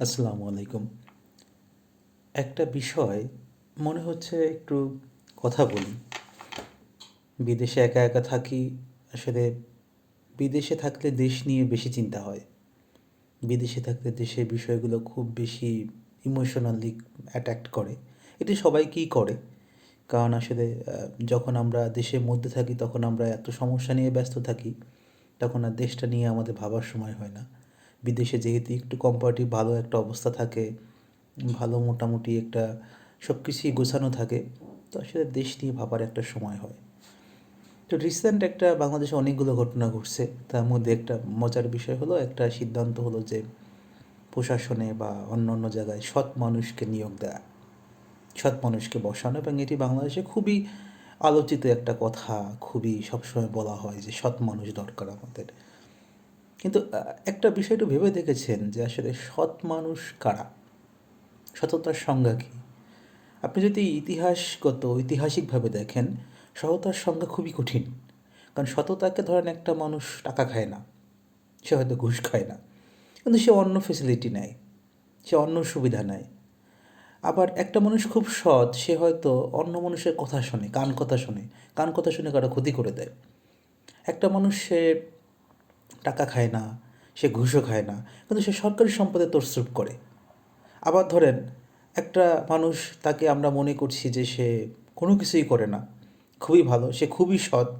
আসসালামু আলাইকুম। একটা বিষয় মনে হচ্ছে একটু কথা বলি। বিদেশে একা একা থাকি, আসলে বিদেশে থাকলে দেশ নিয়ে বেশি চিন্তা হয়। বিদেশে থাকলে দেশের বিষয়গুলো খুব বেশি ইমোশনালি অ্যাট্যাক্ট করে। এটি সবাইকেই করে। কারণ আসলে যখন আমরা দেশের মধ্যে থাকি, তখন আমরা এত সমস্যা নিয়ে ব্যস্ত থাকি, তখন আর দেশটা নিয়ে আমাদের ভাবার সময় হয় না। বিদেশে যেহেতু একটু কম্পারেটিভ ভালো একটা অবস্থা থাকে, ভালো মোটামুটি একটা সব কিছুই গোছানো থাকে, তো আসলে দেশ নিয়ে ভাবার একটা সময় হয়। তো রিসেন্ট একটা বাংলাদেশে অনেকগুলো ঘটনা ঘটছে, তার মধ্যে একটা মজার বিষয় হলো, একটা সিদ্ধান্ত হলো যে প্রশাসনে বা অন্য অন্য জায়গায় সৎ মানুষকে নিয়োগ দেয়া, সৎ মানুষকে বসানো এবং এটি বাংলাদেশে খুবই আলোচিত একটা কথা, খুবই সবসময় বলা হয় যে সৎ মানুষ দরকার আমাদের। কিন্তু একটা বিষয় একটু ভেবে দেখেছেন যে আসলে সৎ মানুষ কারা? সততার সংজ্ঞা কী? আপনি যদি ইতিহাসগত, ঐতিহাসিকভাবে দেখেন, সততার সংজ্ঞা খুবই কঠিন। কারণ সততাকে ধরেন একটা মানুষ টাকা খায় না। সে হয়তো ঘুষ খায় না। কিন্তু সে অন্য ফেসিলিটি নেয়। সে অন্য সুবিধা নেয়। আবার একটা মানুষ খুব সৎ, সে হয়তো অন্য মানুষের কথা শোনে, কান কথা শোনে। কান কথা শুনে কারও ক্ষতি করে দেয়। একটা মানুষ সে টাকা খায় না, সে ঘুষও খায় না, কিন্তু সে সরকারি সম্পদে তরসুপ করে। আবার ধরেন, একটা মানুষ তাকে আমরা মনে করছি যে সে কোনো কিছুই করে না। খুবই ভালো, সে খুবই সৎ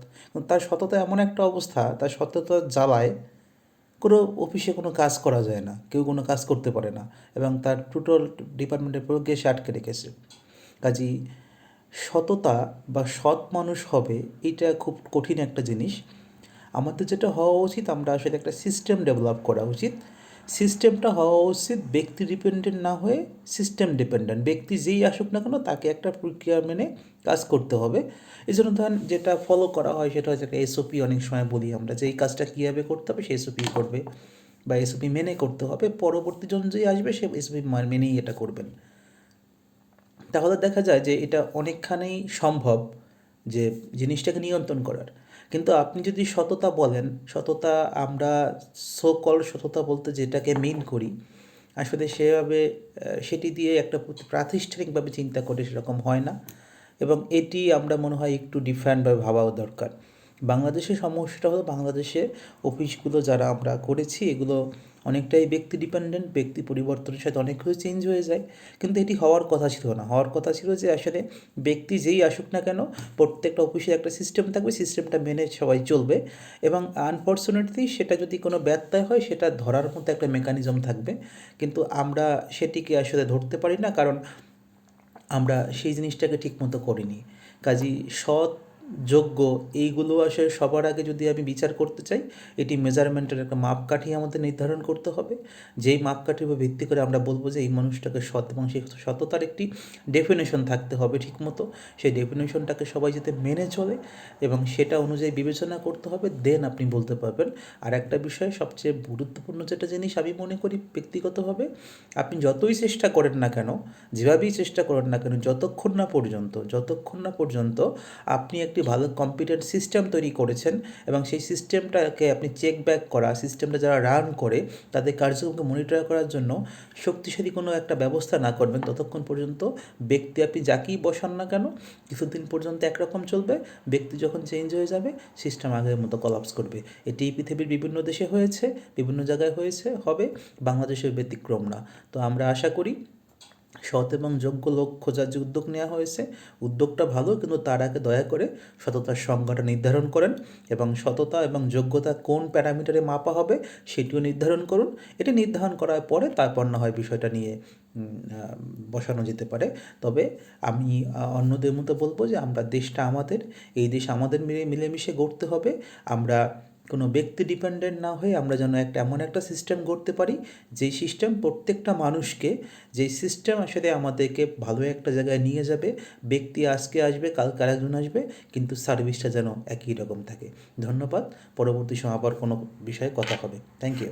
তার সততা এমন একটা অবস্থা, তার সততার জ্বালায় কোনো অফিসে কোনো কাজ করা যায় না, কেউ কোনো কাজ করতে পারে না এবং তার টোটাল ডিপার্টমেন্টের প্রয়োগে সে আটকে রেখেছে। কাজী, সততা বা সৎ মানুষ হবে, এটা খুব কঠিন একটা জিনিস। আমাদের যেটা হওয়া উচিত, আমরা আসলে একটা সিস্টেম ডেভেলপ করা উচিত। সিস্টেমটা হওয়া উচিত ব্যক্তি ডিপেন্ডেন্ট না হয়ে সিস্টেম ডিপেন্ডেন্ট ব্যক্তি যেই আসুক না কেন, তাকে একটা প্রক্রিয়া মেনে কাজ করতে হবে। এই জন্য ধরেন যেটা ফলো করা হয় সেটা হচ্ছে একটা এসওপি অনেক সময় বলি আমরা যে এই কাজটা কীভাবে করতে হবে, সে এসওপি করবে বা এসওপি মেনে করতে হবে। পরবর্তী জন যেই আসবে, সে এসওপি মেনেই এটা করবেন। তাহলে দেখা যায় যে এটা অনেকখানেই সম্ভব যে জিনিসটাকে নিয়ন্ত্রণ করার। কিন্তু আপনি যদি সততা বলেন, সততা আমরা সো কল সততা বলতে যেটাকে মেন করি, আসলে সেভাবে সেটি দিয়ে একটা প্রাতিষ্ঠানিকভাবে চিন্তা করে সেরকম হয় না। এবং এটি আমরা মনে হয় একটু ডিফারেন্টভাবে ভাবাও দরকার। বাংলাদেশের সমস্যাটা হলো বাংলাদেশে অফিসগুলো যারা আমরা করেছি, এগুলো অনেকটাই ব্যক্তি ডিপেন্ডেন্ট ব্যক্তি পরিবর্তনের সাথে অনেক কিছু চেঞ্জ হয়ে যায়। কিন্তু এটি হওয়ার কথা ছিল না। হওয়ার কথা ছিল যে আসলে ব্যক্তি যেই আসুক না কেন, প্রত্যেকটা অফিসে একটা সিস্টেম থাকবে সিস্টেমটা মেনে সবাই চলবে এবং আনফর্চুনেটলি সেটা যদি কোনো ব্যত্যয় হয়, সেটা ধরার মতো একটা মেকানিজম থাকবে। কিন্তু আমরা সেটিকে আসলে ধরতে পারি না, কারণ আমরা সেই জিনিসটাকে ঠিকমতো করিনি। কাজী সৎ যোগ্য, এইগুলো আসলে সবার আগে যদি আমি বিচার করতে চাই, এটি মেজারমেন্টের একটা মাপকাঠি আমাদের নির্ধারণ করতে হবে। যেই মাপকাঠির উপর ভিত্তি করে আমরা বলব যে এই মানুষটাকে সৎ এবং সেই সততার একটি ডেফিনেশন থাকতে হবে ঠিকমতো। সেই ডেফিনেশনটাকে সবাই যাতে মেনে চলে এবং সেটা অনুযায়ী বিবেচনা করতে হবে দেন আপনি বলতে পারবেন। আর একটা বিষয় সবচেয়ে গুরুত্বপূর্ণ যেটা জিনিস আমি মনে করি ব্যক্তিগতভাবে, আপনি যতই চেষ্টা করেন না কেন, যেভাবেই চেষ্টা করেন না কেন, যতক্ষণ না পর্যন্ত, যতক্ষণ না পর্যন্ত আপনি একটি ভালো কম্পিউটার সিস্টেম তৈরি করেছেন এবং সেই সিস্টেমটাকে আপনি চেক ব্যাক করা সিস্টেমটা যারা রান করে, তাদের কার্যক্রমকে মনিটর করার জন্য শক্তিশালী কোনো একটা ব্যবস্থা না করবেন। ততক্ষণ পর্যন্ত ব্যক্তি আপনি যাকেই বসান না কেন, কিছুদিন পর্যন্ত একরকম চলবে, ব্যক্তি যখন চেঞ্জ হয়ে যাবে সিস্টেম আগের মতো কলাপস করবে। এটি পৃথিবীর বিভিন্ন দেশে হয়েছে, বিভিন্ন জায়গায় হয়েছে, হবে বাংলাদেশের ব্যতিক্রম না। তো আমরা আশা করি সৎ এবং যোগ্য লোক খোঁজার যে উদ্যোগ নেওয়া হয়েছে, উদ্যোগটা ভালো, কিন্তু তার আগে দয়া করে সততার সংজ্ঞাটা নির্ধারণ করেন এবং সততা এবং যোগ্যতা কোন প্যারামিটারে মাপা হবে সেটিও নির্ধারণ করুন। এটি নির্ধারণ করার পরে তারপর না হয় বিষয়টা নিয়ে বসানো যেতে পারে। তবে আমি অন্যদের মতো বলব যে আমরা দেশটা আমাদের, এই দেশ আমাদের মিলে, মিলেমিশে গড়তে হবে। আমরা কোনো ব্যক্তি ডিপেন্ডেন্ট না হয়ে আমরা যেন একটা এমন একটা সিস্টেম গড়তে পারি, যেই সিস্টেম প্রত্যেকটা মানুষকে, যেই সিস্টেম আসলে আমাদেরকে ভালো একটা জায়গায় নিয়ে যাবে। ব্যক্তি আজকে আসবে কাল আরেকজন আসবে, কিন্তু সার্ভিসটা যেন একই রকম থাকে। ধন্যবাদ। পরবর্তী সময় আবার কোনো বিষয়ে কথা হবে। Thank you